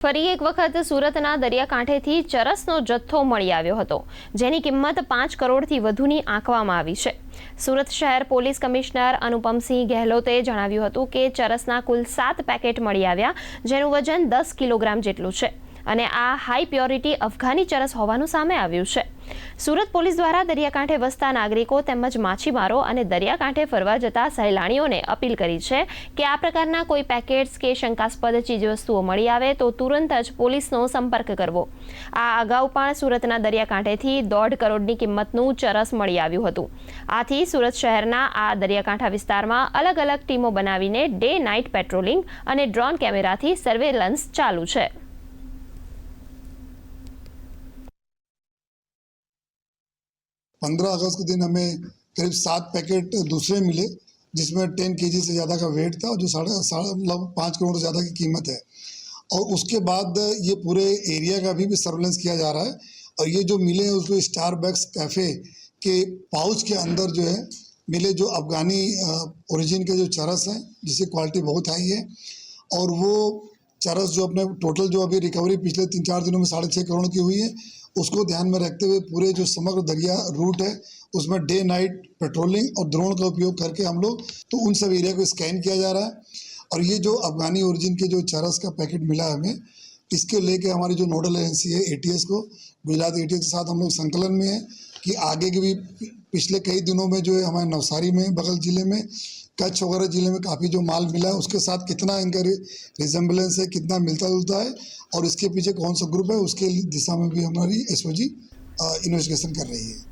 ફરી એક વખત સુરતના દરિયાકાંઠેથી ચરસનો જથ્થો મળી આવ્યો હતો, જેની કિંમત પાંચ કરોડથી વધુની આંકવામાં આવી છે. સુરત શહેર પોલીસ કમિશનર અનુપમસિંહ ગહેલોતે જણાવ્યું હતું કે ચરસના કુલ સાત પેકેટ મળી આવ્યા, જેનું વજન દસ કિલોગ્રામ જેટલું છે. અને આ હાઈ પ્યોરિટી અફઘાની ચરસ હોવાનું સામે આવ્યું છે. સુરત પોલીસ દ્વારા દરિયાકાંઠે વસતા નાગરિકો તેમજ માછીમારો અને દરિયાકાંઠે ફરવા જતા સહેલાણીઓને અપીલ કરી છે કે આ પ્રકારના કોઈ પેકેટ્સ કે શંકાસ્પદ ચીજવસ્તુઓ મળી આવે તો તુરંત જ પોલીસનો સંપર્ક કરવો. આ અગાઉ પણ સુરતના દરિયાકાંઠેથી દોઢ કરોડની કિંમતનું ચરસ મળી આવ્યું હતું. આથી સુરત શહેરના આ દરિયાકાંઠા વિસ્તારમાં અલગ અલગ ટીમો બનાવીને ડે નાઇટ પેટ્રોલિંગ અને ડ્રોન કેમેરાથી સર્વેલન્સ ચાલુ છે. पंद्रह अगस्त के दिन हमें करीब सात पैकेट दूसरे मिले जिसमें टेन के से ज़्यादा का वेट था और जो साढ़े साढ़े लगभग पाँच करोड़ से ज़्यादा की कीमत है। और उसके बाद ये पूरे एरिया का भी, भी सर्वेलेंस किया जा रहा है। और ये जो मिले हैं उसको स्टार बैक्स कैफ़े के पाउच के अंदर जो है मिले जो अफगानी ओरिजिन के जो चरस हैं जिसकी क्वालिटी बहुत हाई है। और वो चरस जो अपने टोटल जो अभी रिकवरी पिछले तीन चार दिनों में साढ़े छः करोड़ की हुई है, उसको ध्यान में रखते हुए पूरे जो समग्र दरिया रूट है, उसमें डे नाइट पेट्रोलिंग और ड्रोन का उपयोग करके हम लोग तो उन सब एरिया को स्कैन किया जा रहा है। और ये जो अफगानी ओरिजिन के जो चरस का पैकेट मिला हमें, इसके लेके हमारी जो नोडल एजेंसी है एटीएस को, गुजरात एटीएस के साथ हम लोग संकलन में है कि आगे के भी पिछले कई दिनों में जो है, हमारे नवसारी में, बगल ज़िले में कच्छ वगैरह ज़िले में काफ़ी जो माल मिला है, उसके साथ कितना इनका रिजेम्बलेंस है, कितना मिलता जुलता है और इसके पीछे कौन सा ग्रुप है, उसके दिशा में भी हमारी एसओजी इन्वेस्टिगेशन कर रही है।